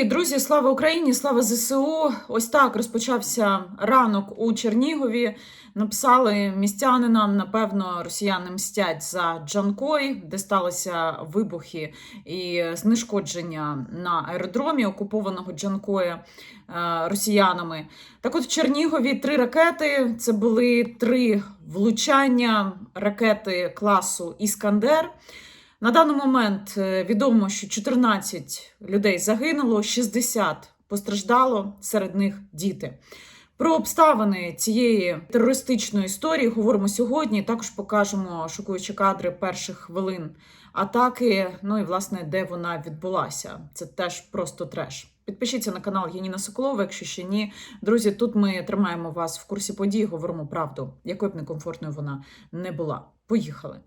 Привіт, друзі! Слава Україні! Слава ЗСУ! Ось так розпочався ранок у Чернігові. Написали містяни нам, напевно, росіяни мстять за Джанкой, де сталися вибухи і знешкодження на аеродромі окупованого Джанкоя е, росіянами. Так от в Чернігові три ракети. Це були три влучання ракети класу Іскандер. На даний момент е, відомо, що 14 людей загинуло, 60 постраждало, серед них діти. Про обставини цієї терористичної історії говоримо сьогодні. Також покажемо шокуючі кадри перших хвилин атаки. Ну і власне, де вона відбулася. Це теж просто треш. Підпишіться на канал Яніна Соколова, якщо ще ні. Друзі, тут ми тримаємо вас в курсі подій, говоримо правду, якою б некомфортною вона не була. Поїхали.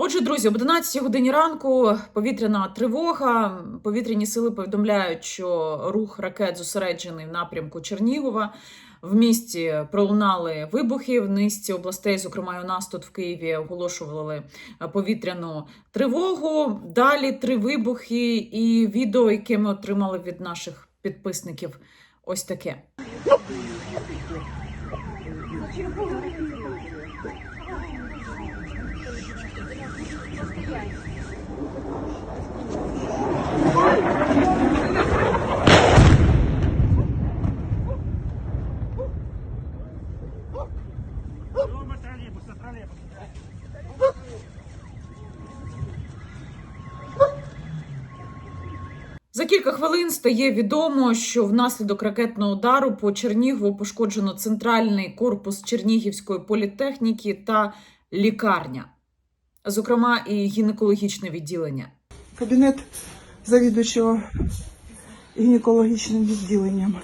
Отже, друзі, об 11 годині ранку повітряна тривога. Повітряні сили повідомляють, що рух ракет зосереджений в напрямку Чернігова. В місті пролунали вибухи в низці областей, зокрема, у нас тут в Києві оголошували повітряну тривогу. Далі три вибухи і відео, яке ми отримали від наших підписників. Ось таке. За кілька хвилин стає відомо, що внаслідок ракетного удару по Чернігову пошкоджено центральний корпус Чернігівської політехніки та лікарня, зокрема і гінекологічне відділення. Кабінет завідувачого гінекологічним відділенням.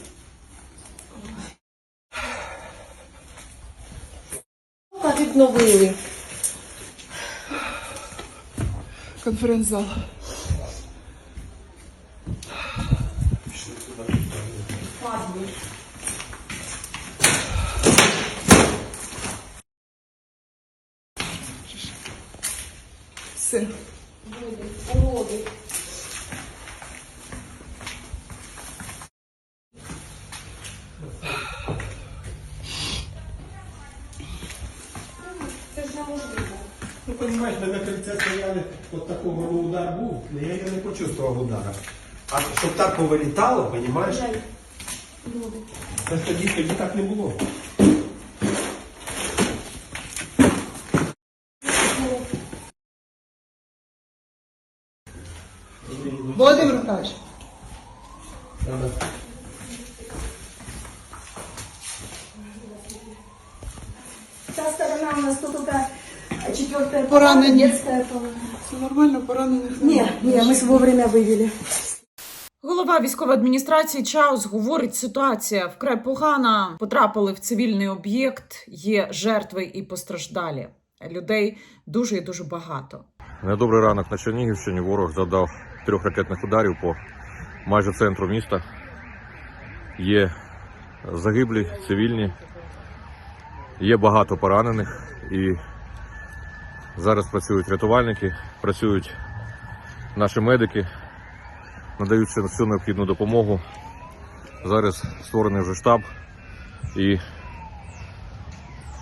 Так відновили. Конференц-зал. Все. Уроди. Це ж неможливо. Ну, понимаешь, на кільце стояли, от такого ну, удар був, але я його не почувствував удара. А щоб так повилітало, ж тоді, тоді так не було. Володимир Михайлович, Та сторона у нас тут четвертая Поранені. детская все нормально, поранених? Не, не, мы с вовремя вывели. Голова військової адміністрації Чаус говорить, ситуація вкрай погана. Потрапили в цивільний об'єкт, є жертви і постраждалі. Людей дуже і дуже багато. Недобрий ранок на Чернігівщині. Ворог завдав трьох ракетних ударів по майже центру міста. Є загиблі, цивільні, є багато поранених і зараз працюють рятувальники, працюють наші медики, надають всю- необхідну допомогу. Зараз створений вже штаб і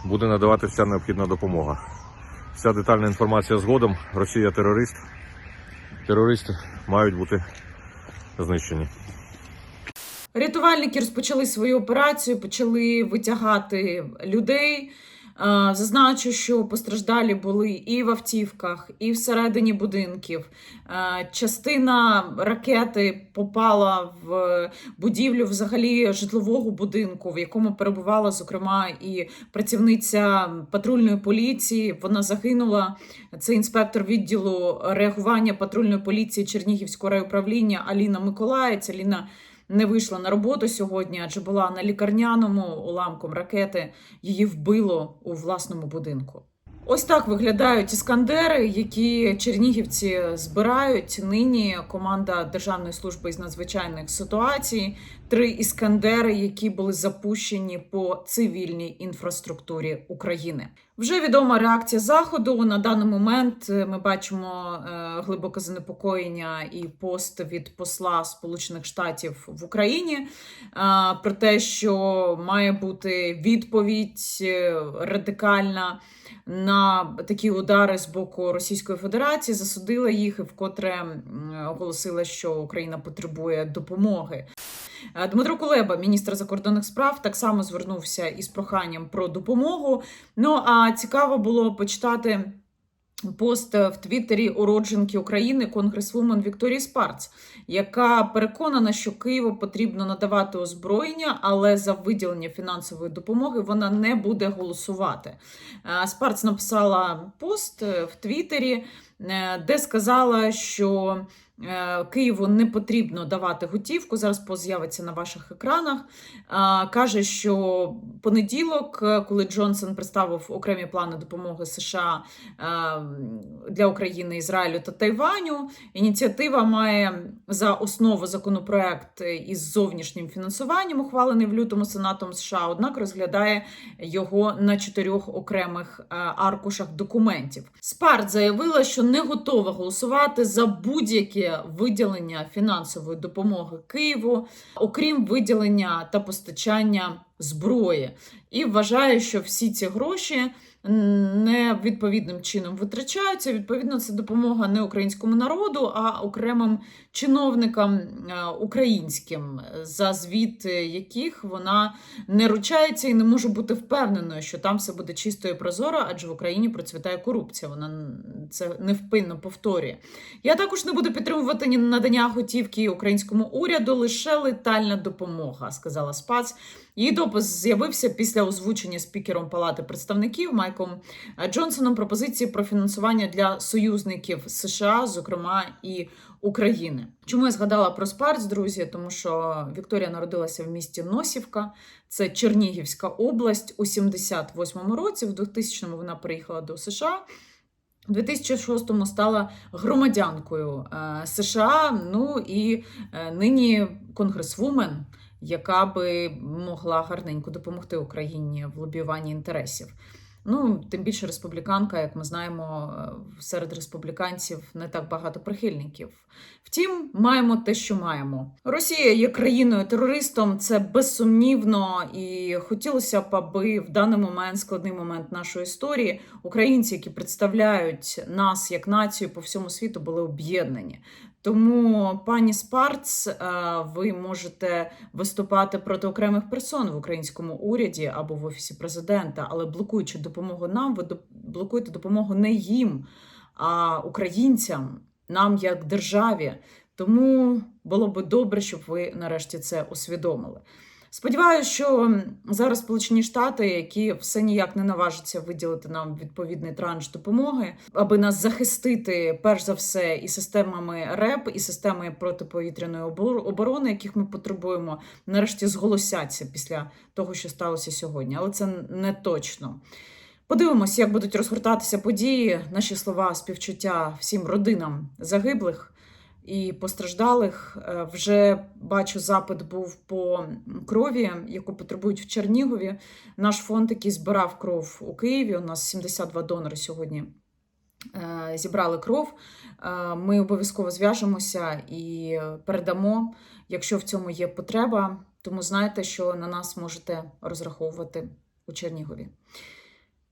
буде надавати вся необхідна допомога. Вся детальна інформація згодом. Росія терорист. Терористи мають бути знищені. Рятувальники розпочали свою операцію, почали витягати людей. Е, Зазначу, що постраждалі були і в автівках, і всередині будинків. Е, Частина ракети попала в будівлю взагалі житлового будинку, в якому перебувала зокрема і працівниця патрульної поліції. Вона загинула. Це інспектор відділу реагування патрульної поліції Чернігівського райуправління Аліна Миколаєць. Аліна не вийшла на роботу сьогодні, адже була на лікарняному уламком ракети. Її вбило у власному будинку. Ось так виглядають іскандери, які чернігівці збирають. Нині команда Державної служби із надзвичайних ситуацій. Три іскандери, які були запущені по цивільній інфраструктурі України. Вже відома реакція заходу. На даний момент е, ми бачимо е, глибоке занепокоєння і пост від посла Сполучених Штатів в Україні е, про те, що має бути відповідь радикальна на такі удари з боку Російської Федерації, засудила їх і вкотре оголосила, що Україна потребує допомоги. Дмитро Кулеба, міністр закордонних справ, так само звернувся із проханням про допомогу. Ну а цікаво було почитати. Пост в Твіттері уродженки України конгресвумен Вікторії Спарц, яка переконана, що Києву потрібно надавати озброєння, але за виділення фінансової допомоги вона не буде голосувати. Е, Спарц написала пост е, в Твіттері, де сказала, що е, Києву не потрібно давати готівку. Зараз пост з'явиться на ваших екранах. Е, Каже, що понеділок, е, коли Джонсон представив окремі плани допомоги США е, для України, Ізраїлю та Тайваню, ініціатива має за основу законопроект із зовнішнім фінансуванням, ухвалений в лютому Сенатом США, однак розглядає його на чотирьох окремих е, аркушах документів. Спарт заявила, що не готова голосувати за будь-яке виділення фінансової допомоги Києву, окрім виділення та постачання зброї, і вважає, що всі ці гроші не відповідним чином витрачаються. Відповідно, це допомога не українському народу, а окремим чиновникам е, українським, за звіт яких вона не ручається і не може бути впевненою, що там все буде чисто і прозоро, адже в Україні процвітає корупція. Вона це невпинно повторює. Я також не буду підтримувати ні надання готівки українському уряду, лише летальна допомога, сказала Спац. Її допис з'явився після озвучення спікером Палати представників Майком Джонсоном пропозиції про фінансування для союзників США, зокрема і України. Чому я згадала про Спарц, друзі? Тому що Вікторія народилася в місті Носівка, це Чернігівська область у 78-му році. В 2000-му вона приїхала до США. У 2006-му стала громадянкою е, США. Ну і е, нині конгресвумен, яка би могла гарненько допомогти Україні в лобіюванні інтересів. Ну, тим більше республіканка, як ми знаємо, е, серед республіканців не так багато прихильників. Втім, маємо те, що маємо. Росія є країною терористом, це безсумнівно, і хотілося б, аби в даний момент, складний момент нашої історії, українці, які представляють нас як націю по всьому світу, були об'єднані. Тому, пані Спарц, е, ви можете виступати проти окремих персон в українському уряді або в офісі президента, але блокуючи допомогу нам, ви блокуєте допомогу не їм, а українцям, нам як державі. Тому було би добре, щоб ви нарешті це усвідомили. Сподіваюся, що зараз Сполучені Штати, які все ніяк не наважаться виділити нам відповідний транш допомоги, аби нас захистити, перш за все, і системами РЕП, і системою протиповітряної оборони, яких ми потребуємо, нарешті зголосяться після того, що сталося сьогодні. Але це не точно. Подивимось, як будуть розгортатися події. Наші слова співчуття всім родинам загиблих і постраждалих. Е, Вже бачу, запит був по крові, яку потребують в Чернігові. Наш фонд, який збирав кров у Києві. У нас 72 донори сьогодні е, зібрали кров. Е, Ми обов'язково зв'яжемося і передамо, якщо в цьому є потреба. Тому знайте, що на нас можете розраховувати у Чернігові.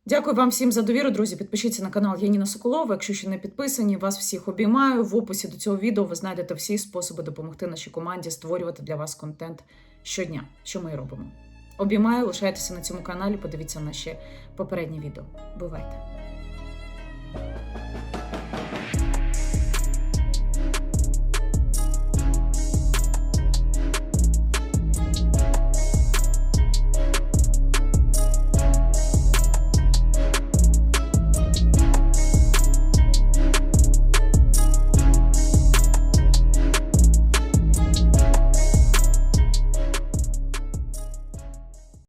Дякую вам всім за довіру, друзі. Підпишіться на канал Яніна Соколова. Якщо ще не підписані, вас всіх обіймаю. В описі до цього відео ви знайдете всі способи допомогти нашій команді створювати для вас контент щодня, що ми і робимо. Обіймаю, лишайтеся на цьому каналі, подивіться наші попередні відео. Бувайте!